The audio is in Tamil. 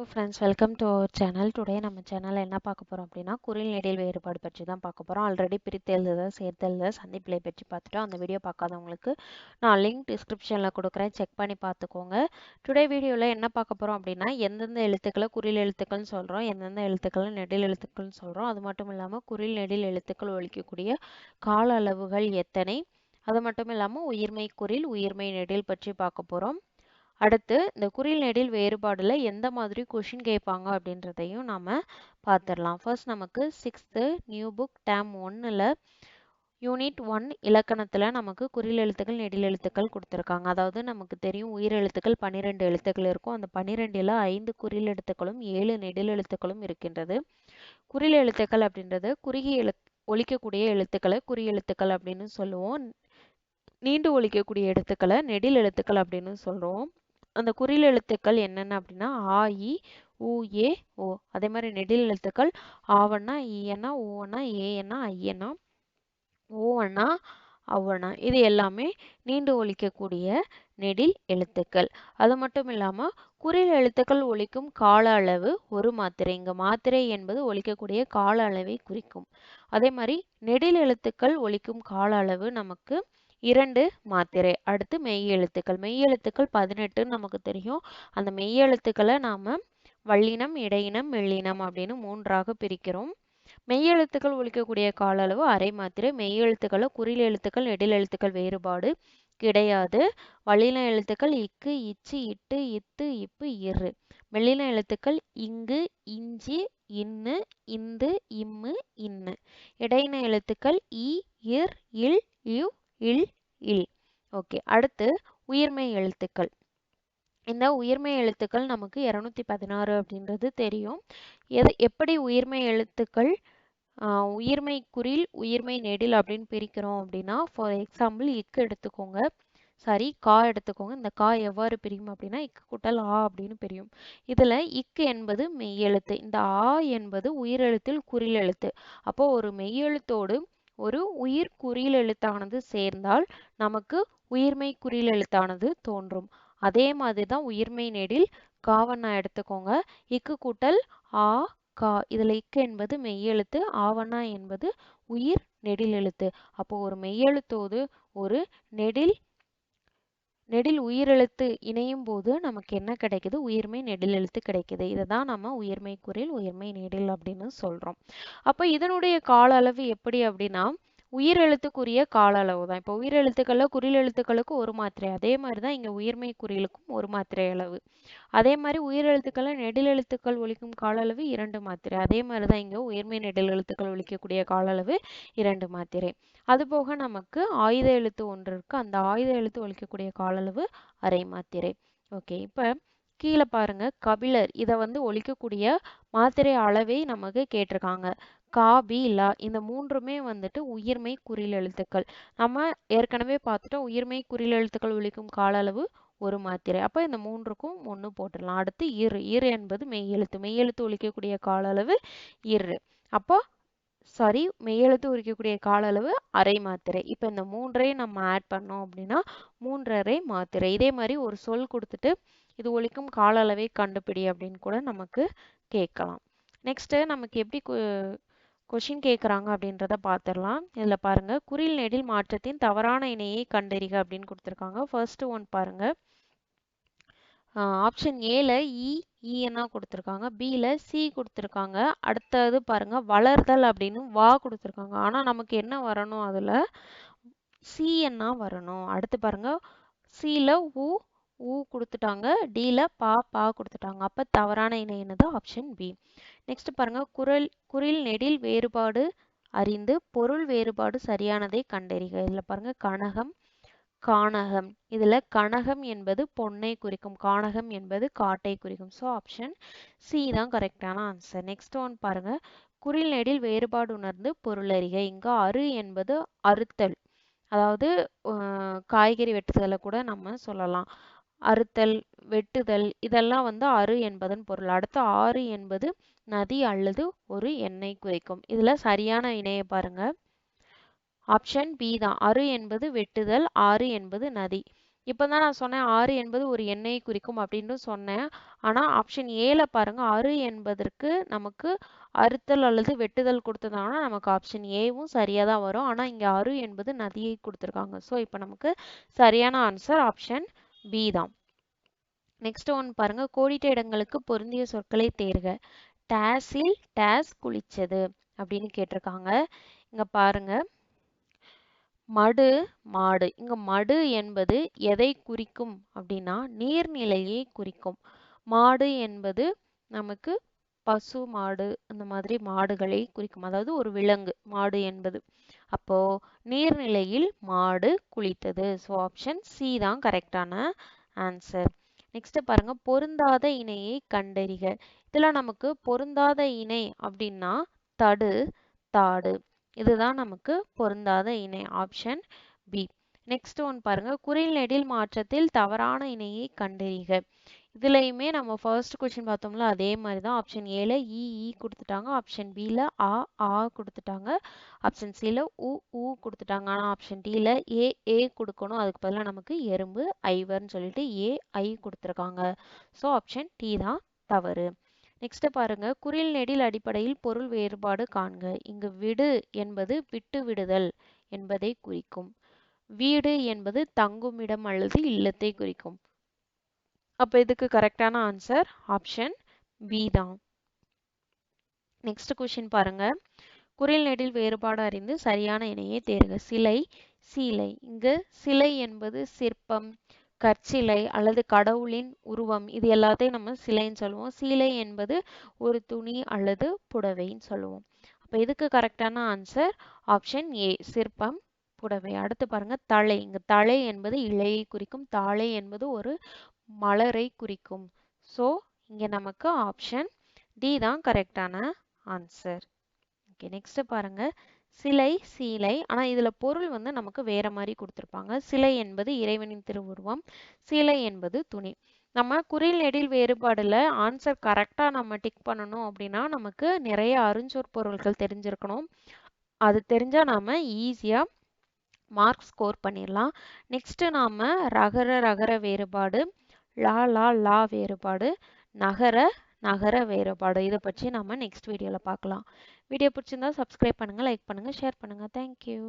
Friends welcome to our channel today நம்ம சேனலில் என்ன பார்க்க போகிறோம் அப்படின்னா குரில் நெடில் வேறுபாடு பற்றி தான் பார்க்க போகிறோம் ஆல்ரெடி பிரித்தெழுத சேர்த்தெழுத சந்திப்பிலை பற்றி பார்த்துட்டோம். அந்த வீடியோ பார்க்காதவங்களுக்கு நான் லிங்க் டிஸ்கிரிப்ஷனில் கொடுக்குறேன். செக் பண்ணி பார்த்துக்கோங்க. டுடே வீடியோவில் என்ன பார்க்க போகிறோம் அப்படின்னா எந்தெந்த எழுத்துக்களை குரில் எழுத்துக்கள்னு சொல்கிறோம் எந்தெந்த எழுத்துக்களை நெடில் எழுத்துக்கள்னு சொல்கிறோம் அது மட்டும் இல்லாமல் குரில் நெடில் எழுத்துக்கள் ஒழிக்கக்கூடிய கால அளவுகள் எத்தனை? அது மட்டும் இல்லாமல் உயிர்மை குரில் உயிர்மை நெடில் பற்றி பார்க்க போகிறோம் அடுத்து இந்த குறில் நெடில் வேறுபாடில் எந்த மாதிரி கொஷின் கேட்பாங்க அப்படின்றதையும் நாம் பார்த்துடலாம் ஃபர்ஸ்ட் நமக்கு சிக்ஸ்த்து நியூ புக் டேம் ஒன்னில் யூனிட் ஒன் இலக்கணத்தில் நமக்கு குறில் எழுத்துக்கள் நெடில் எழுத்துக்கள் கொடுத்துருக்காங்க. அதாவது நமக்கு தெரியும் உயிர் எழுத்துக்கள் பன்னிரெண்டு எழுத்துக்கள் இருக்கும். அந்த பன்னிரெண்டில் ஐந்து குறில் எழுத்துக்களும் ஏழு நெடில் எழுத்துக்களும் இருக்கின்றது. குறில் எழுத்துக்கள் அப்படின்றது குறுகிய எழு ஒழிக்கக்கூடிய எழுத்துக்களை குறி எழுத்துக்கள் அப்படின்னு சொல்லுவோம். நீண்டு ஒழிக்கக்கூடிய எழுத்துக்களை நெடில் எழுத்துக்கள் அப்படின்னு சொல்கிறோம் அந்த குறில் எழுத்துக்கள் என்னென்ன அப்படின்னா ஆ இ உ ஏ ஓ. அதே மாதிரி நெடில் எழுத்துக்கள் ஆவண்ணா ஈயண்ணா ஊவண்ணா ஏஎண்ணா ஐயண்ணா ஓவண்ணா அவ்வண்ணா இது எல்லாமே நீண்டு ஒழிக்கக்கூடிய நெடில் எழுத்துக்கள். அது மட்டும் இல்லாமல் குறில் எழுத்துக்கள் ஒழிக்கும் கால அளவு ஒரு மாத்திரை. இங்கே மாத்திரை என்பது ஒழிக்கக்கூடிய கால அளவை குறிக்கும். அதே மாதிரி நெடில் எழுத்துக்கள் ஒழிக்கும் கால அளவு நமக்கு இரண்டு மாத்திரை. அடுத்து மெய் எழுத்துக்கள். மெய் எழுத்துக்கள் பதினெட்டுன்னு நமக்கு தெரியும். அந்த மெய் எழுத்துக்களை நாம் வல்லினம் இடையினம் மெல்லினம் அப்படின்னு மூன்றாக பிரிக்கிறோம். மெய் எழுத்துக்கள் ஒழிக்கக்கூடிய கால அளவு அரை மாத்திரை. மெய் எழுத்துக்களை குறில் எழுத்துக்கள் நெடில் எழுத்துக்கள் வேறுபாடு கிடையாது. வல்லின எழுத்துக்கள் இக்கு இச்சு இட்டு இத்து இப்பு இரு. மெல்லின எழுத்துக்கள் இங்கு இஞ்சி இன்னு இந்து இம்மு இன்னு. இடையின எழுத்துக்கள் இ இர் இல் இவ் இல் இல். ஓகே அடுத்து உயிர்மை எழுத்துக்கள். இந்த உயிர்மை எழுத்துக்கள் நமக்கு இரநூத்தி பதினாறு அப்படின்றது தெரியும். எது எப்படி உயிர்மை எழுத்துக்கள் உயிர்மை குறில் உயிர்மை நெடில் அப்படின்னு பிரிக்கிறோம் அப்படின்னா ஃபார் எக்ஸாம்பிள் இக்கு எடுத்துக்கோங்க. சாரி கா எடுத்துக்கோங்க. இந்த கா எவ்வாறு பிரியும் அப்படின்னா இக்கு கூட்டல் ஆ அப்படின்னு பிரியும். இதில் இக்கு என்பது மெய்யெழுத்து இந்த ஆ என்பது உயிரெழுத்தில் குறில் எழுத்து. அப்போ ஒரு மெய்யெழுத்தோடு ஒரு உயிர் குறியிலெழுத்தானது எழுத்தானது சேர்ந்தால் நமக்கு உயிர்மை குறியிலெழுத்தானது எழுத்தானது தோன்றும். அதே மாதிரி தான் உயிர்மை நெடில் காவண்ணா எடுத்துக்கோங்க. இக்கு கூட்டல் ஆ கா. இதில் இக்கு என்பது மெய்யெழுத்து ஆவண்ணா என்பது உயிர் நெடில் எழுத்து. அப்போ ஒரு மெய்யெழுத்தோடு ஒரு நெடில் நெடில் உயிரெழுத்து இணையும் போது நமக்கு என்ன கிடைக்குது? உயிர்மை நெடில் எழுத்து கிடைக்குது. இதை தான் நம்ம உயிர்மை குரில் உயிர்மை நெடில் அப்படின்னு சொல்கிறோம் அப்போ இதனுடைய கால அளவு எப்படி அப்படின்னா உயிரெழுத்துக்குரிய கால அளவு தான். இப்போ உயிரெழுத்துக்களில் குறில் எழுத்துக்களுக்கு ஒரு மாத்திரை அதே மாதிரி தான் இங்கே உயிர்மை குறிலுக்கும் ஒரு மாத்திரை அளவு. அதே மாதிரி உயிரெழுத்துக்களில் நெடில் எழுத்துக்கள் ஒழிக்கும் கால அளவு இரண்டு மாத்திரை. அதே மாதிரி தான் இங்கே உயிர்மை நெடில் எழுத்துக்கள் ஒழிக்கக்கூடிய கால அளவு இரண்டு மாத்திரை. அதுபோக நமக்கு ஆயுத எழுத்து ஒன்று இருக்குது அந்த ஆயுத எழுத்து ஒழிக்கக்கூடிய கால அளவு அரை மாத்திரை. ஓகே இப்போ கீழே பாருங்க. கபிலர் இதை வந்து ஒழிக்கக்கூடிய மாத்திரை அளவை நமக்கு கேட்டிருக்காங்க. காபி லா இந்த மூன்றுமே வந்துட்டு உயிர்மை குறில் எழுத்துக்கள். நம்ம ஏற்கனவே பார்த்துட்டோம் உயிர்மை குறில் எழுத்துக்கள் ஒழிக்கும் கால அளவு ஒரு மாத்திரை. அப்போ இந்த மூன்றுக்கும் ஒன்று போட்டுடலாம். அடுத்து இரு. இரு என்பது மெய்யெழுத்து. மெய்யெழுத்து ஒழிக்கக்கூடிய கால அளவு இரு. அப்போ சாரி மெய்யெழுத்து உரிக்கக்கூடிய கால அளவு அரை மாத்திரை. இப்போ இந்த மூன்றையும் நம்ம ஆட் பண்ணோம் அப்படின்னா மூன்றரை மாத்திரை. இதே மாதிரி ஒரு சொல் கொடுத்துட்டு இது ஒழிக்கும் கால அளவை கண்டுபிடி அப்படின்னு கூட நமக்கு கேட்கலாம். நெக்ஸ்ட்டு நமக்கு எப்படி கொஷின் கேட்குறாங்க அப்படின்றத பார்த்துடலாம் இதில் பாருங்கள் குறில் நெடில் மாற்றத்தின் தவறான இணையை கண்டறிக அப்படின்னு கொடுத்துருக்காங்க. ஃபர்ஸ்ட் ஒன் பாருங்கள் ஆப்ஷன் ஏல இ e, இஎன்னா e கொடுத்துருக்காங்க. பியில் சி கொடுத்துருக்காங்க. அடுத்தது பாருங்கள் வளர்தல் அப்படின்னு வா கொடுத்துருக்காங்க. ஆனால் நமக்கு என்ன வரணும் அதில்? சிஎன்னா வரணும். அடுத்து பாருங்கள் சியில் உ ஊ கொடுத்துட்டாங்க டியில் பா பா கொடுத்துட்டாங்க. அப்போ தவறான இணை என்னது ஆப்ஷன் பி நெக்ஸ்ட் பாருங்க குரல் குரில் நெடில் வேறுபாடு அறிந்து பொருள் வேறுபாடு சரியானதை கண்டறிக. இதில் பாருங்க கனகம் கானகம். இதில் கனகம் என்பது பொன்னை குறிக்கும் கானகம் என்பது காட்டை குறிக்கும். ஸோ ஆப்ஷன் சி தான் கரெக்டான ஆன்சர் நெக்ஸ்ட் ஒன் பாருங்க குரில் நெடில் வேறுபாடு உணர்ந்து பொருள் அறிக. இங்கே அரு என்பது அறுத்தல். அதாவது காய்கறி வெட்டுதலை கூட நம்ம சொல்லலாம். அறுத்தல் வெட்டுதல் இதெல்லாம் வந்து அரு என்பதன் பொருள். அடுத்து ஆறு என்பது நதி அல்லது ஒரு எண்ணெய் குறிக்கும். இதில் சரியான இணைய பாருங்க. ஆப்ஷன் பி தான். அரு என்பது வெட்டுதல் ஆறு என்பது நதி. இப்போ தான் நான் சொன்னேன் ஆறு என்பது ஒரு எண்ணெயை குறிக்கும் அப்படின்னு சொன்னேன். ஆனால் ஆப்ஷன் ஏல பாருங்க அரு என்பதற்கு நமக்கு அறுத்தல் அல்லது வெட்டுதல் கொடுத்ததாங்கன்னா நமக்கு ஆப்ஷன் ஏவும் சரியாக தான் வரும். ஆனால் இங்கே அரு என்பது நதியை கொடுத்துருக்காங்க. ஸோ இப்போ நமக்கு சரியான ஆன்சர் ஆப்ஷன் பி தான். நெக்ஸ்ட் ஒன் பாருங்க. கோடிட்ட இடங்களுக்கு பொருந்திய சொற்களை தேர்க. டேஸில் டேஸ் குளிச்சது அப்படின்னு கேட்டிருக்காங்க. இங்க பாருங்க. மடு மாடு. இங்க மடு என்பது எதை குறிக்கும் அப்படின்னா நீர்நிலையை குறிக்கும். மாடு என்பது நமக்கு பசு மாடு அந்த மாதிரி மாடுகளை குறிக்கும். அதாவது ஒரு விலங்கு மாடு என்பது. அப்போ நீர்நிலையில் மாடு குளித்தது. ஸோ ஆப்ஷன் சி தான் கரெக்டான ஆன்சர் நெக்ஸ்ட் பாருங்க. பொருந்தாத இணையை கண்டறிக. இதுல நமக்கு பொருந்தாத இணை அப்படின்னா தடு தாடு. இதுதான் நமக்கு பொருந்தாத இணை. ஆப்ஷன் பி நெக்ஸ்ட் ஒன் பாருங்க. குறில் நெடில் மாற்றத்தில் தவறான இணையை கண்டறிக. இதுலையுமே நம்ம ஃபர்ஸ்ட் கொஷின் பார்த்தோம்ல அதே மாதிரி தான் ஆப்ஷன் ஏல இஇ e, e கொடுத்துட்டாங்க. ஆப்ஷன் பியில் ஆ ஆ கொடுத்துட்டாங்க. ஆப்ஷன் சியில் உ ஊ கொடுத்துட்டாங்க. ஆனால் ஆப்ஷன் டியில் ஏ ஏ கொடுக்கணும். அதுக்கு பதிலாக நமக்கு எறும்பு ஐவர்னு சொல்லிட்டு ஏ ஐ கொடுத்துருக்காங்க. ஸோ ஆப்ஷன் டி தான் தவறு. நெக்ஸ்ட் பாருங்க. குறில் நெடில் அடிப்படையில் பொருள் வேறுபாடு காண்க. இங்கு விடு என்பது விட்டு விடுதல் என்பதை குறிக்கும். வீடு என்பது தங்குமிடம் அல்லது இல்லத்தை குறிக்கும். அப்போ இதுக்கு கரெக்டான ஆன்சர் ஆப்ஷன் பி தான். நெக்ஸ்ட் கொஷின் பாருங்க. குரில் நெடில் வேறுபாடு அறிந்து சரியான இணையை தேர்க. சிலை சீலை. இங்கு சிலை என்பது சிற்பம் கற்சிலை அல்லது கடவுளின் உருவம். இது எல்லாத்தையும் நம்ம சிலைன்னு சொல்லுவோம். சீலை என்பது ஒரு துணி அல்லது புடவைன்னு சொல்லுவோம். அப்போ இதுக்கு கரெக்டான ஆன்சர் ஆப்ஷன் ஏ சிற்பம் புடவை. அடுத்து பாருங்க தலை. இங்க தலை என்பது இலையை குறிக்கும். தாளை என்பது ஒரு மலரை குறிக்கும். ஸோ இங்கே நமக்கு ஆப்ஷன் டி தான் கரெக்டான ஆன்சர் ஓகே நெக்ஸ்ட் பாருங்க. சிலை சீலை. ஆனால் இதில் பொருள் வந்து நமக்கு வேற மாதிரி கொடுத்துருப்பாங்க. சிலை என்பது இறைவனின் திருவுருவம். சீலை என்பது துணி. நம்ம குறில் நெடில் வேறுபாடில் ஆன்சர் கரெக்டாக நம்ம டிக் பண்ணணும் அப்படின்னா நமக்கு நிறைய அருஞ்சொற் பொருள்கள் தெரிஞ்சிருக்கணும். அது தெரிஞ்சால் நாம் ஈஸியாக மார்க் ஸ்கோர் பண்ணிடலாம். நெக்ஸ்ட்டு நாம் ரகர ரகர வேறுபாடு. லா லா லா வேறுபாடு நகர நகர வேறுபாடு. இதை பற்றி நம்ம நெக்ஸ்ட் வீடியோவில் பார்க்கலாம். வீடியோ பிடிச்சிருந்தா சப்ஸ்கிரைப் பண்ணுங்கள் லைக் பண்ணுங்கள் ஷேர் பண்ணுங்கள் தேங்க்யூ